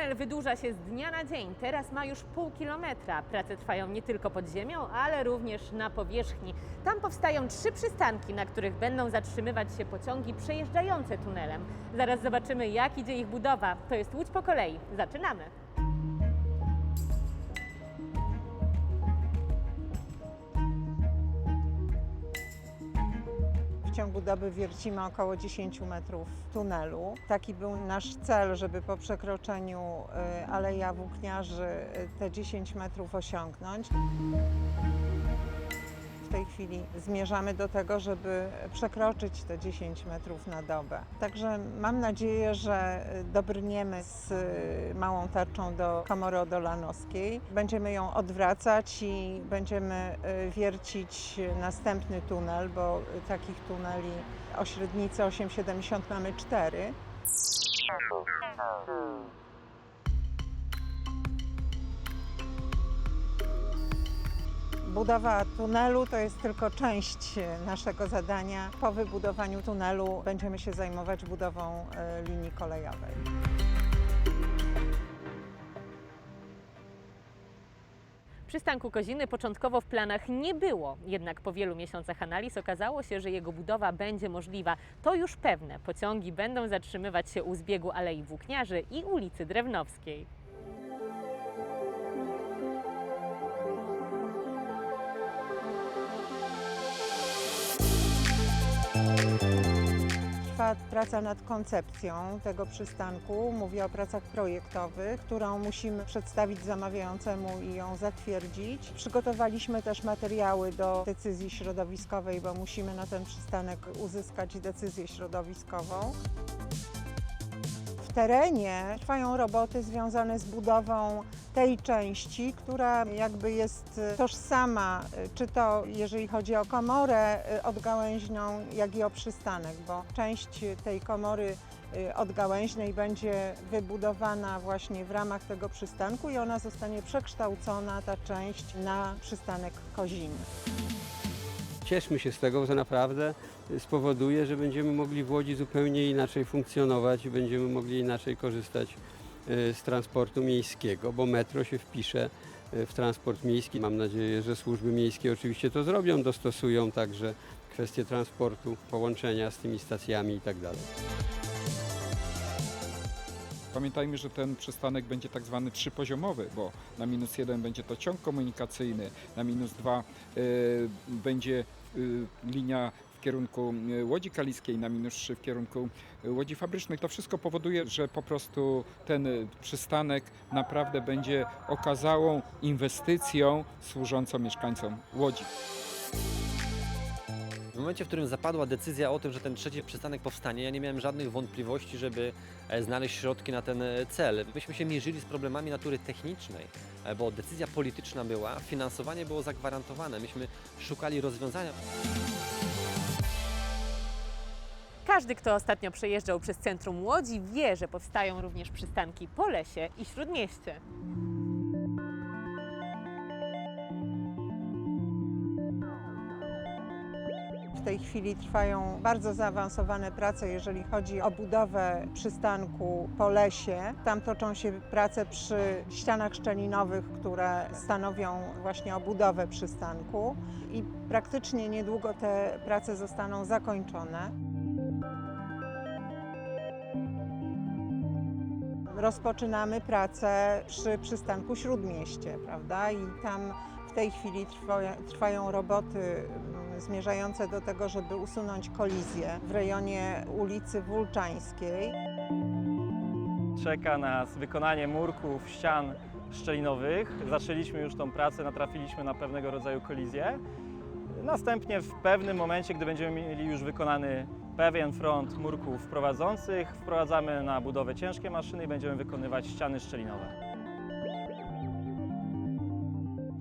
Tunel wydłuża się z dnia na dzień. Teraz ma już pół kilometra. Prace trwają nie tylko pod ziemią, ale również na powierzchni. Tam powstają trzy przystanki, na których będą zatrzymywać się pociągi przejeżdżające tunelem. Zaraz zobaczymy, jak idzie ich budowa. To jest Łódź po kolei. Zaczynamy. Ciągu doby wiercimy około 10 metrów tunelu. Taki był nasz cel, żeby po przekroczeniu y, Aleja Włókniarzy y, te 10 metrów osiągnąć. Tej chwili zmierzamy do tego, żeby przekroczyć te 10 metrów na dobę. Także mam nadzieję, że dobrniemy z y, małą tarczą do komory odolanowskiej. Będziemy ją odwracać i będziemy y, wiercić następny tunel, bo takich tuneli o średnicy 8,70 mamy cztery. Budowa tunelu to jest tylko część naszego zadania. Po wybudowaniu tunelu będziemy się zajmować budową e, linii kolejowej. Przystanku Koziny początkowo w planach nie było, jednak po wielu miesiącach analiz okazało się, że jego budowa będzie możliwa. To już pewne. Pociągi będą zatrzymywać się u zbiegu Alei Włókniarzy i ulicy Drewnowskiej. Praca nad koncepcją tego przystanku. Mówię o pracach projektowych, którą musimy przedstawić zamawiającemu i ją zatwierdzić. Przygotowaliśmy też materiały do decyzji środowiskowej, bo musimy na ten przystanek uzyskać decyzję środowiskową. W terenie trwają roboty związane z budową tej części, która jakby jest tożsama, czy to jeżeli chodzi o komorę y, odgałęźną, jak i o przystanek, bo część tej komory y, odgałęźnej będzie wybudowana właśnie w ramach tego przystanku i ona zostanie przekształcona, ta część, na przystanek Koziny. Cieszmy się z tego, bo to naprawdę spowoduje, że będziemy mogli w Łodzi zupełnie inaczej funkcjonować i będziemy mogli inaczej korzystać e, z transportu miejskiego, bo metro się wpisze e, w transport miejski. Mam nadzieję, że służby miejskie oczywiście to zrobią, dostosują także kwestie transportu, połączenia z tymi stacjami itd. Pamiętajmy, że ten przystanek będzie tak zwany trzypoziomowy, bo na minus jeden będzie to ciąg komunikacyjny, na minus dwa y, będzie y, linia w kierunku y, Łodzi Kaliskiej, na minus 3 w kierunku Łodzi Fabrycznej. To wszystko powoduje, że po prostu ten przystanek naprawdę będzie okazałą inwestycją służącą mieszkańcom Łodzi. Momencie, w którym zapadła decyzja o tym, że ten trzeci przystanek powstanie, ja nie miałem żadnych wątpliwości, żeby e, znaleźć środki na ten e, cel. Myśmy się mierzyli z problemami natury technicznej, e, bo decyzja polityczna była, finansowanie było zagwarantowane. Myśmy szukali rozwiązania. Każdy, kto ostatnio przejeżdżał przez centrum Łodzi, wie, że powstają również przystanki po lesie i śródmieście. W tej chwili trwają bardzo zaawansowane prace, jeżeli chodzi o budowę przystanku po lesie. Tam toczą się prace przy ścianach szczelinowych, które stanowią właśnie obudowę przystanku i praktycznie niedługo te prace zostaną zakończone. Rozpoczynamy pracę przy przystanku Śródmieście, prawda? I tam w tej chwili trwa, trwają roboty zmierzające do tego, żeby usunąć kolizję w rejonie ulicy Wulczańskiej. Czeka nas wykonanie murków, ścian szczelinowych. Zaczęliśmy już tą pracę, natrafiliśmy na pewnego rodzaju kolizję. Następnie w pewnym momencie, gdy będziemy mieli już wykonany pewien front murków prowadzących, wprowadzamy na budowę ciężkie maszyny i będziemy wykonywać ściany szczelinowe.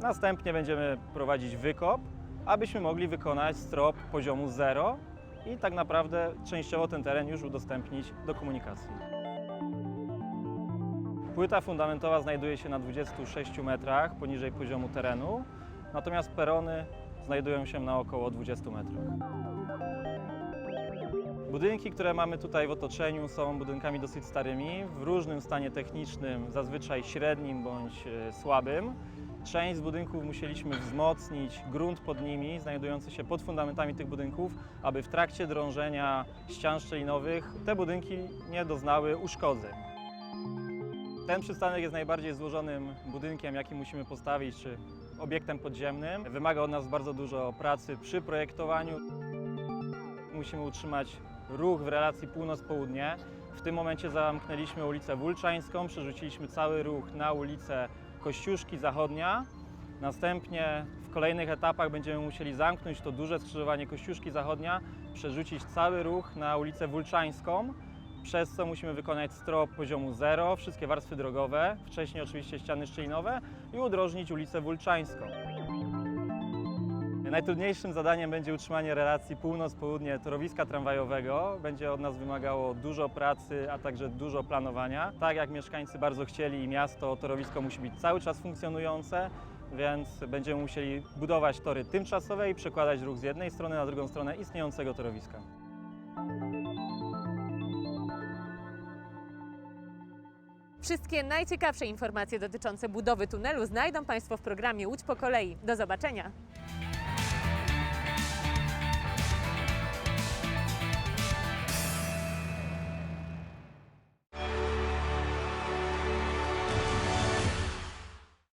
Następnie będziemy prowadzić wykop, abyśmy mogli wykonać strop poziomu 0 i tak naprawdę częściowo ten teren już udostępnić do komunikacji. Płyta fundamentowa znajduje się na 26 metrach poniżej poziomu terenu, natomiast perony znajdują się na około 20 metrach. Budynki, które mamy tutaj w otoczeniu są budynkami dosyć starymi, w różnym stanie technicznym, zazwyczaj średnim bądź e, słabym. Część z budynków musieliśmy wzmocnić, grunt pod nimi, znajdujący się pod fundamentami tych budynków, aby w trakcie drążenia ścian szczelinowych te budynki nie doznały uszkodzeń. Ten przystanek jest najbardziej złożonym budynkiem, jaki musimy postawić, czy obiektem podziemnym. Wymaga od nas bardzo dużo pracy przy projektowaniu. Musimy utrzymać ruch w relacji północ-południe. W tym momencie zamknęliśmy ulicę Wulczańską, przerzuciliśmy cały ruch na ulicę Kościuszki Zachodnia. Następnie w kolejnych etapach będziemy musieli zamknąć to duże skrzyżowanie Kościuszki Zachodnia, przerzucić cały ruch na ulicę Wulczańską, przez co musimy wykonać strop poziomu 0, wszystkie warstwy drogowe, wcześniej oczywiście ściany szczelinowe i udrożnić ulicę Wulczańską. Najtrudniejszym zadaniem będzie utrzymanie relacji północ-południe torowiska tramwajowego. Będzie od nas wymagało dużo pracy, a także dużo planowania. Tak jak mieszkańcy bardzo chcieli i miasto, torowisko musi być cały czas funkcjonujące, więc będziemy musieli budować tory tymczasowe i przekładać ruch z jednej strony na drugą stronę istniejącego torowiska. Wszystkie najciekawsze informacje dotyczące budowy tunelu znajdą Państwo w programie Łódź po kolei. Do zobaczenia!